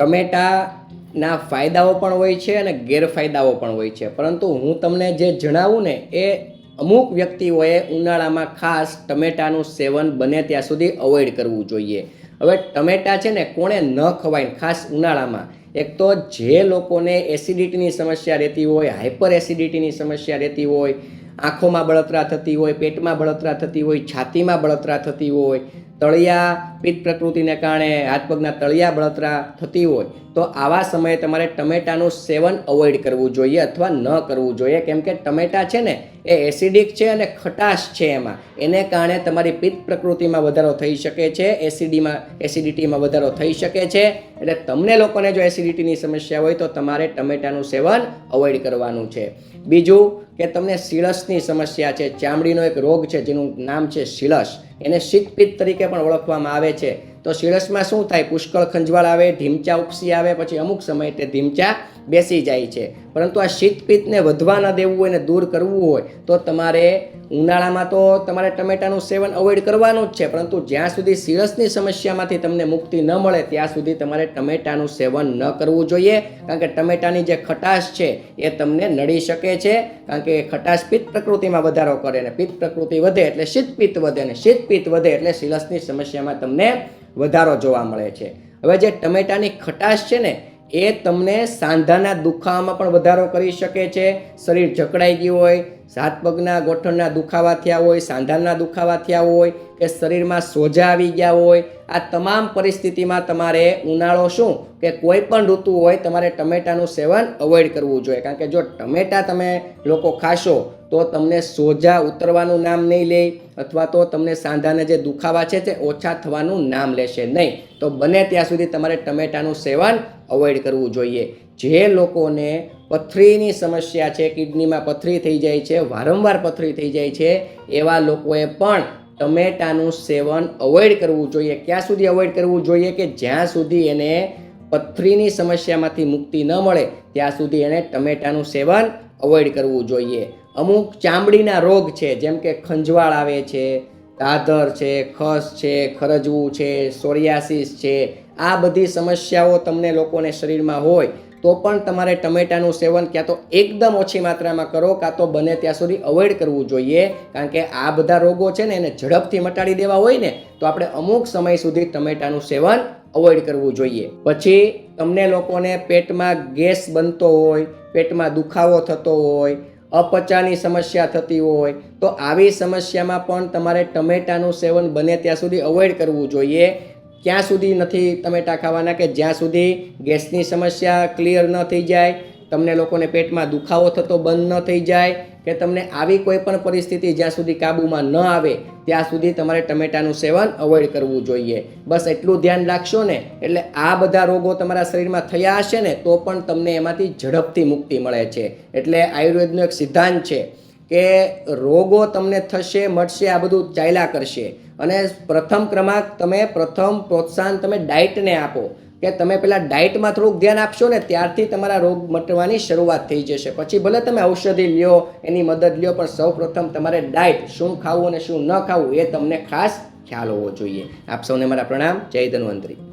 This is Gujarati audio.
ટમેટાના ફાયદાઓ પણ હોય છે અને ગેરફાયદાઓ પણ હોય છે. પરંતુ હું તમને જે જણાવું ને, એ અમુક વ્યક્તિઓએ ઉનાળામાં ખાસ ટમેટાનું સેવન બને ત્યાં સુધી અવોઇડ કરવું જોઈએ. હવે ટમેટા છે ને, કોણે ન ખવાય ખાસ ઉનાળામાં. એક તો જે લોકોને એસિડિટીની સમસ્યા રહેતી હોય હાઇપર એસિડિટીની સમસ્યા રહેતી હોય આંખોમાં બળતરા થતી હોય, પેટમાં બળતરા થતી હોય, છાતીમાં બળતરા થતી હોય, તળિયા પિત્ત પ્રકૃતિને કારણે હાથ પગના તળિયા બળતરા થતી હોય, તો આવા સમયે તમારે ટમેટાનું સેવન અવોઇડ કરવું જોઈએ અથવા ન કરવું જોઈએ. કેમ કે ટમેટા છે ને, એ એસિડિક છે અને ખટાશ છે એમાં. એને કારણે તમારી પિત્ત પ્રકૃતિમાં વધારો થઈ શકે છે, એસિડીમાં, એસિડિટીમાં વધારો થઈ શકે છે. એટલે તમને લોકોને જો એસિડિટીની સમસ્યા હોય તો તમારે ટમેટાનું સેવન અવોઇડ કરવાનું છે. બીજું કે તમને સિળસની સમસ્યા છે, ચામડીનો એક રોગ છે જેનું નામ છે સિળસ એને શીતપિત્ત તરીકે પણ ઓળખવામાં આવે છે. તો સિળસમાં શું થાય? પુષ્કળ ખંજવાળ આવે ઢીમચા ઉપસી આવે, પછી અમુક સમયે તે ઢીમચા બેસી જાય છે. પરંતુ આ શીતપિત્તને વધવા ન દેવું હોય ને દૂર કરવું હોય, તો તમારે ઉનાળામાં તો તમારે ટમેટાનું સેવન અવોઇડ કરવાનું જ છે. પરંતુ જ્યાં સુધી સિરસની સમસ્યામાંથી તમને મુક્તિ ન મળે, ત્યાં સુધી તમારે ટમેટાનું સેવન ન કરવું જોઈએ. કારણ કે ટમેટાની જે ખટાશ છે, એ તમને નડી શકે છે. કારણ કે ખટાશ પિત્ત પ્રકૃતિમાં વધારો કરે અને પિત્ત પ્રકૃતિ વધે એટલે શીતપિત્ત વધે અને શીતપિત્ત વધે એટલે સિરસની સમસ્યામાં તમને વધારો જોવા મળે છે. હવે જે ટમેટાની ખટાશ છે ને એ તમને સાંધાના દુખાવામાં પણ વધારો કરી શકે છે. શરીર જકડાઈ ગયું હોય, હાથ પગના ગોઠણના દુખાવા થયા હોય, સાંધાના દુખાવા થયા હોય, કે શરીરમાં સોજા આવી ગયા હોય, આ તમામ પરિસ્થિતિમાં તમારે ઉનાળો શું? કે કોઈ પણ ઋતુ હોય, તમારે ટમેટાનું સેવન અવોઇડ કરવું જોઈએ. કારણ કે જો ટમેટા તમે લોકો ખાશો, તો તમને સોજા ઉતરવાનું નામ નહીં લે, અથવા તો તમને સાંધાના જે દુખાવા છે તે ઓછા થવાનું નામ લેશે નહીં. તો બને ત્યાં સુધી તમારે ટમેટાનું સેવન અવોઇડ કરવું જોઈએ. જે લોકોને પથરીની સમસ્યા છે, કિડનીમાં પથરી થઈ જાય છે, વારંવાર પથરી થઈ જાય છે, એવા લોકોએ પણ ટમેટાનું સેવન અવોઇડ કરવું જોઈએ. ક્યાં સુધી અવોઇડ કરવું જોઈએ કે જ્યાં સુધી એને પથરીની સમસ્યામાંથી મુક્તિ ન મળે, ત્યાં સુધી એને ટમેટાનું સેવન અવોઇડ કરવું જોઈએ. અમુક ચામડીના રોગ છે, જેમ કે ખંજવાળ આવે છે, દાદર છે, ખસ છે, ખરજવું છે, સોરિયાસિસ છે આ બધી સમસ્યાઓ તમને લોકોને શરીરમાં હોય, તો પણ તમારે ટમેટાનું સેવન ક્યાં તો એકદમ ઓછી માત્રામાં કરો, કાં તો બને ત્યાં સુધી અવોઇડ કરવું જોઈએ. કારણ કે આ બધા રોગો છે ને એને ઝડપથી મટાડી દેવા હોય ને, તો આપણે અમુક સમય સુધી ટમેટાનું સેવન અવોઇડ કરવું જોઈએ. પછી તમને લોકોને પેટમાં ગેસ બનતો હોય, પેટમાં દુખાવો થતો હોય, અપચાની સમસ્યા થતી હોય, તો આવી સમસ્યામાં પણ તમારે ટમેટાનું સેવન બને ત્યાં સુધી અવોઇડ કરવું જોઈએ. ક્યાં સુધી નથી ટમેટા ખાવાના કે જ્યાં સુધી ગેસની સમસ્યા ક્લિયર ન થઈ જાય, તમને લોકોને પેટમાં દુખાવો થતો બંધ ન થઈ જાય, કે તમને આવી કોઈ પણ પરિસ્થિતિ જ્યાં સુધી કાબૂમાં ન આવે, ત્યાં સુધી તમારે ટમેટાનું સેવન અવોઇડ કરવું જોઈએ. બસ એટલું ધ્યાન રાખશો ને, એટલે આ બધા રોગો તમારા શરીરમાં થયા હશે ને, તો પણ તમને એમાંથી ઝડપથી મુક્તિ મળે છે. એટલે આયુર્વેદનો એક સિદ્ધાંત છે કે રોગો તમને થશે મળશે આ બધું ચાલ્યા કરશે. અને પ્રથમ ક્રમાંક તમે પ્રથમ પ્રોત્સાહન તમે ડાયટને આપો. કે તમે પેલા ડાયટમાં થોડુંક ધ્યાન આપશો ને ત્યારથી તમારા રોગ મટવાની શરૂઆત થઈ જશે. પછી ભલે તમે ઔષધિ લ્યો, એની મદદ લ્યો, પણ સૌ પ્રથમ તમારે ડાયટ, શું ખાવું અને શું ન ખાવું એ તમને ખાસ ખ્યાલ હોવો જોઈએ. આપ સૌને મારા પ્રણામ. જય ધન્વંતરી.